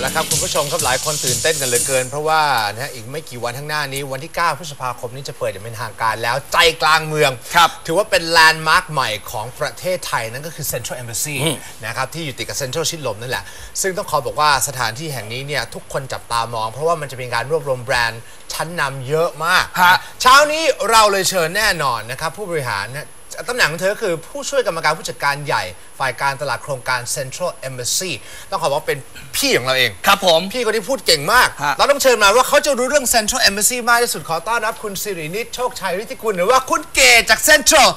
แล้วครับ คุณผู้ชมครับหลายคนตื่นเต้นกันเหลือเกิน เพราะว่านะฮะอีกไม่กี่วันข้างหน้านี้วันที่ 9 พฤษภาคมนี้จะเปิดอย่างเป็นทางการแล้วใจกลางเมืองครับถือว่าเป็นแลนด์มาร์คใหม่ของประเทศไทย นั่นก็คือ Central Embassy นะครับที่อยู่ติดกับ Central ชิดลมนั่นแหละ ซึ่งต้องขอบอกว่าสถานที่แห่งนี้เนี่ยทุกคนจับตามอง เพราะว่ามันจะเป็นการรวบรวมแบรนด์ชั้นนำเยอะมากฮะเช้านี้เราเลยเชิญแน่นอนนะครับผู้บริหารนะ ตำแหน่งของเธอก็คือผู้ช่วยกรรมการผู้จัดการใหญ่ ฝ่ายการตลาดโครงการ Central Embassy ต้องขอบอกว่าเป็นพี่ของเราเอง ครับผม พี่คนที่พูดเก่งมาก ฮะ เราต้องเชิญมาว่าเขาจะรู้เรื่อง Central Embassy มากที่สุดขอต้อนรับคุณสิรินิตโชคชัยฤทธิกุลหรือว่าคุณเกศจาก Central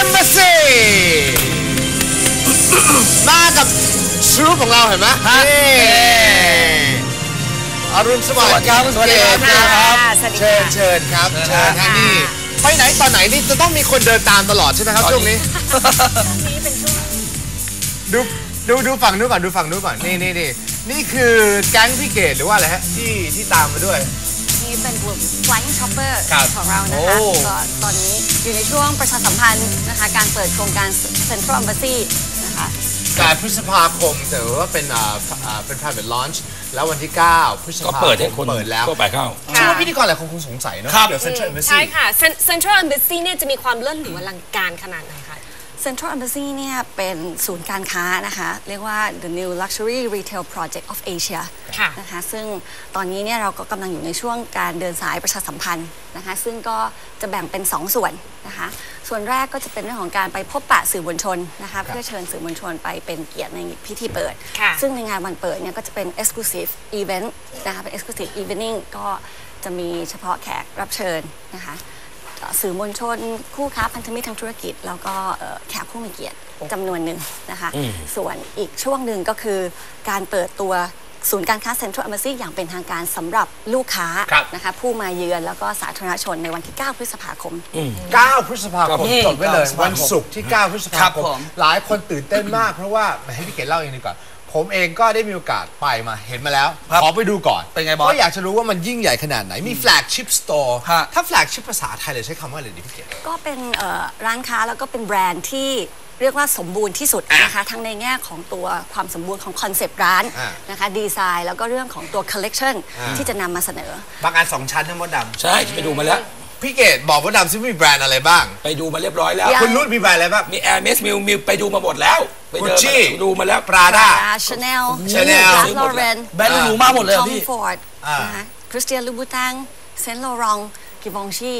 Embassy มากับชรูปของเราเห็นไหมนี่อรุณสวัสดิ์ครับสวัสดีครับณเกศค่ะสวัสดีเชิญค่ะเชิญครับเชิเชิญญคครัรับบนี่ ไปไหนตอนไหนนี่จะต้องมีคนเดินตามตลอดใช่ไหมครับช่วงนี้ นี้เป็นช่วงดูดูดูฝั่งนู้นก่อนดูฝั่งนู้นก่อนนี่นี่นี่นี่คือแก๊งพี่เกดหรือว่าอะไรฮะที่ที่ตามมาด้วย นี้เป็นกลุ่ม Flying Shopper ครับของเรานะโอ้คะก็ตอนนี้อยู่ในช่วงประชาสัมพันธ์นะคะ การเปิดโครงการ Central Embassy นะคะการพฤษภาคมแต่ว่าเป็นอ่าอ่าเป็น private launch แล้ววันที่ 9พฤษก็ภาคเปิดให้มคนเปิดแล้วทั่วไปเข้า เชื่อว่าพิธีกรหลายคนคงสงสัยเนอะครับ เดี๋ยว Central Embassy ใช่ค่ะ Cen- Central Embassy เนี่ยจะมีความเลิศหรืออลังการขนาดไหนคะ Central Embassy เนี่ยเป็นศูนย์การค้านะคะ เรียกว่า the new luxury retail project of Asia ค่ะนะคะ ซึ่งตอนนี้เนี่ยเราก็กำลังอยู่ในช่วงการเดินสายประชาสัมพันธ์นะคะ ซึ่งก็จะแบ่งเป็น2ส่วนนะคะ ส่วนแรกก็จะเป็นเรื่องของการไปพบปะสื่อมวลชนนะคะ เพื่อเชิญสื่อมวลชนไปเป็นเกียรติในพิธีเปิดค่ะซึ่งในงานวันเปิดเนี่ยก็จะเป็น exclusive event นะคะ เป็น exclusive evening ก็จะมีเฉพาะแขกรับเชิญนะคะ สื่อมวลชน คู่ค้าพันธมิตรทางธุรกิจ แล้วก็เอ่อแขกผู้มีเกียรติจำนวนหนึ่งนะคะ ส่วนอีกช่วงหนึ่งก็คือการเปิดตัวศูนย์การค้าเซ็นทรัล m อ a s ซีอย่างเป็นทางการสำหรับลูกค้าครับนะคะผู้มาเยือนแล้วก็สาธารณชนในวันที่ 9 พฤษภาคม 9 พฤษภาคมครับจดไว้เลย9วันศุกร์ที่ 9 พฤษภาครับคมผมหลายคนตื่นเต้นมากเพราะว่าให้พี่เกดเล่าเองดีกว่า ผมเองก็ได้มีโอกาสไปมาเห็นมาแล้วครับขอไปดูก่อนเป็นไงบอสเพราะอยากจะรู้ว่ามันยิ่งใหญ่ขนาดไหน มี flagship store ฮะถ้า flagship ภาษาไทยเลยใช้คำว่าอะไรดีพี่เกดก็เป็นเอ่อร้านค้าแล้วก็เป็นแบรนด์ที่เรียกว่าสมบูรณ์ที่สุดนะคะทั้งในแง่ของตัวความสมบูรณ์ของคอนเซปต์ร้านอ่านะคะดีไซน์แล้วก็เรื่องของตัวคอลเลกชันอ่าที่จะนำมาเสนอบางอันสองชั้นทั้งมดดำใช่ไปดูมาแล้ว พี่เกดบอกมดดำซิมีแบรนด์อะไรบ้าง ไปดูมาเรียบร้อยแล้ว ยัง คุณรุ่นมีแบรนด์อะไรบ้าง มี Air m e s Mill มิวไปดูมาหมดแล้ว ไปเดิน Gucci มาดูมาแล้ว Prada ชาแนล Chanel ลอเรนแบรนด์หรูมากหมดเลยเหรทออมพี่ ฟอร์ดอ่าน นะคะคริสเตียนลูบูตังเซนต์โลรองกิบองชี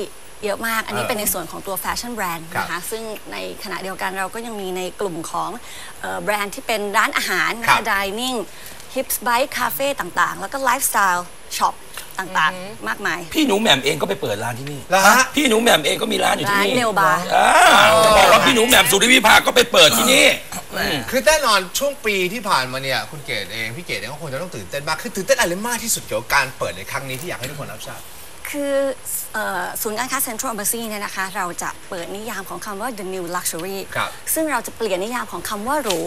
เยอะมาก อันนี้เออเป็นในส่วนของตัวแฟชั่นแบรนด์ครับนะคะซึ่งในขณะเดียวกันเราก็ยังมีในกลุ่มของเอ่อแบรนด์ที่เป็นร้านอาหารนะครัคะบ ดิเนิ่ง ฮิปส์ไบค์คาเฟ่ต่างๆ แล้วก็ไลฟ์สไตล์ช็อปต่างๆ มากมาย พี่หนูแหม่มเองก็ไปเปิดร้านที่นี่ แล้วฮะ พี่หนูแหม่มเองก็มีร้านอยู่ที่ร้านนี่เนลบาร์ อ่าจะบอกว่าพี่หนูแหม่มสุริวิภาก็ไปเปิดที่นี่ คือแน่นอนช่วงปีที่ผ่านมาเนี่ยคุณเกดเองพี่เกดเองก็คงจะต้องตื่นเต้นมากคือตื่นเต้นอะไรมากที่สุดเกี่ยวกับการเปิดในครั้งนี้ที่อยากให้ทุกคนรับทราบ คือเอ่อศูนย์การค้า Central Embassy เนี่ยนะคะ เราจะเปิดนิยามของคำว่า the new luxury ครับ ซึ่งเราจะเปลี่ยนนิยามของคำว่าหรู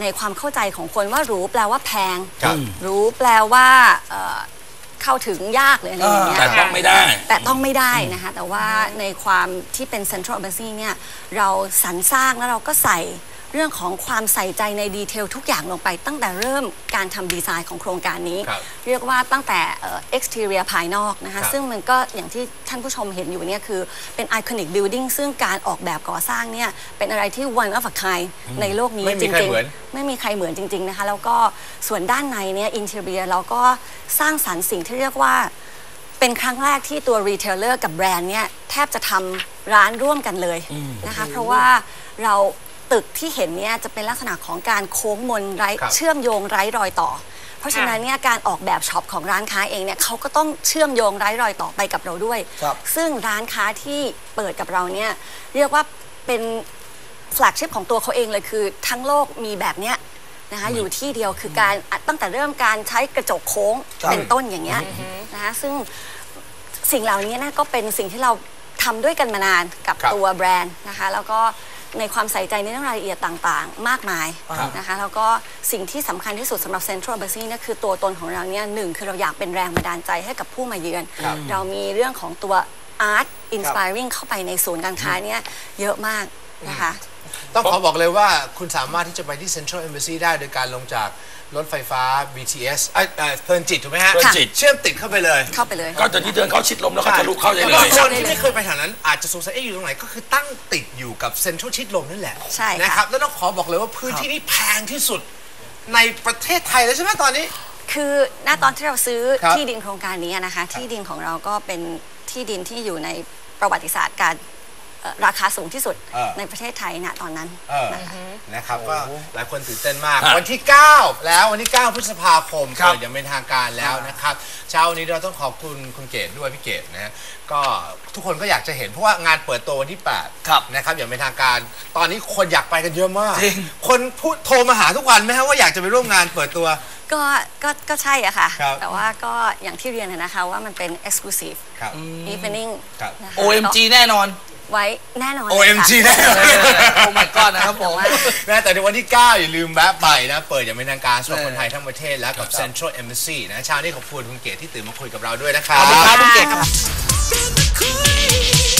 ในความเข้าใจของคนว่าหรูแปลว่าแพงครับหรูแปลว่าเอ่อเข้าถึงยากเลยอะไรอย่างเงี้ยแต่ต้องไม่ได้ แต่ต้องไม่ได้นะคะแต่ว่าในความที่เป็น Central Embassy เนี่ยเราสรรสร้างแล้วเราก็ใส่เรื่องของความใส่ใจในดีเทลทุกอย่างลงไป ตั้งแต่เริ่มการทำดีไซน์ของโครงการนี้ ครับเรียกว่าตั้งแต่เอ่อ exterior ภายนอกนะคะ ครับซึ่งมันก็อย่างที่ท่านผู้ชมเห็นอยู่เนี่ยคือเป็น iconic building ซึ่งการออกแบบก่อสร้างเนี่ยเป็นอะไรที่ one of a kind ในโลกนี้ไม่มีจใครริงเหมือนๆไม่มีใครเหมือนจริง ๆ นะคะ แล้วก็ส่วนด้านในเนี่ย interior เราก็สร้างสรรค์สิ่งที่เรียกว่า เป็นครั้งแรกที่ตัวรีเทลเลอร์กับแบรนด์เนี่ยแทบจะทำร้านร่วมกันเลยนะคะ เพราะว่าเรา ตึกที่เห็นเนี่ยจะเป็นลักษณะของการโค้งมนไร้ครับ เชื่อมโยงไร้รอยต่อ เพราะฉะนั้นเนี่ยการออกแบบช็อปของร้านค้าเองเนี่ยเขาก็ต้องเชื่อมโยงไร้รอยต่อไปกับเราด้วย ครับ ซึ่งร้านค้าที่เปิดกับเราเนี่ยเรียกว่าเป็น แฟลกชิพของตัวเขาเองเลยคือทั้งโลกมีแบบเนี้ยนะคะอยู่ที่เดียวคือการตั้งแต่เริ่มการใช้กระจกโค้งครับเป็นต้นอย่างเงี้ยนะคะซึ่งสิ่งเหล่านี้นะก็เป็นสิ่งที่เราทำด้วยกันมานานกับครับ ตัวแบรนด์นะคะ แล้วก็ ในความใส่ใจในเรื่องรายละเอียดต่างๆ มากมายนะคะแล้วก็สิ่งที่สำคัญที่สุดสำหรับ Central Embassy เนี่ยคือตัวตนของเราเนี่ยหนึ่งคือเราอยากเป็นแรงบันดาลใจให้กับผู้มาเยือนครับเรามีเรื่องของตัว Art Inspiring เข้าไปในศูนย์การค้าเนี่ยเยอะมากนะคะ ต้องขอบอกเลยว่าคุณสามารถที่จะไปที่ Central Embassy ได้โดยการลงจากรถไฟฟ้า BTS เอ้ยเอ่อเพลินจิตถูกไหมฮะเพลินจิต เชื่อมติดเข้าไปเลย เข้าไปเลย ก็ตอนนี้เดินเข้าชิดลมแล้วก็ทะลุเข้าได้เลบางยคนที่ไม่เคยไปแถวนั้นอาจจะสงสัยเอ๊ะอยู่ตรงไหนก็คือตั้งติดอยู่กับเซ็นทรัลชิดลมนั่นแหละใช่ค่ะ นะครับแล้วต้องขอบอกเลยว่าพื้นที่นี้แพงที่สุดในประเทศไทยเลยใช่ไหมตอนนี้ คือณตอนที่เราซื้อครับที่ดินโครงการนี้นะคะ ที่ดินของเราก็เป็นที่ดินที่อยู่ในประวัติศาสตร์การเอ่อราคาสูงที่สุดเออ ในประเทศไทยณตอนนั้นเออนะคะ นะครับก็หลายคนตื่นเต้นมากฮะวันที่ 9 แล้ววันที่ 9 พฤษภาคมครับเปิดอย่างเป็นทางการแล้วนะครับเช้าวันนี้เราต้องขอบคุณคุณเกดด้วยพี่เกดนะฮะก็ทุกคนก็อยากจะเห็นเพราะว่างานเปิดตัววันที่8ครับนะครับอย่างเป็นทางการ ตอนนี้คนอยากไปกันเยอะมาก จริง คนพูดโทรมาหาทุกวันไหมฮะว่าอยากจะไปร่วมงานเปิดตัว ก็ก็ก็ใช่อะค่ะ ครับ แต่ว่าก็อย่างที่เรียนอะนะคะว่ามันเป็น exclusive ครับ evening ครับ นะคะ OMG แน่นอน ไว้แน่นอนเลย OMG ค่ะแน่นอนโอ้ my god นะครับผมนะแต่ในวันที่ 9 อย่าลืมแวะไปนะ เปิดอย่างเป็นทางการสำหรับคนไทยทั้งประเทศแล้วกับ Central Embassy นะเช้านี้ขอบคุณคุณเกดที่ตื่นมาคุยกับเราด้วยนะครับ ขอบคุณครับคุณเกดครับ Big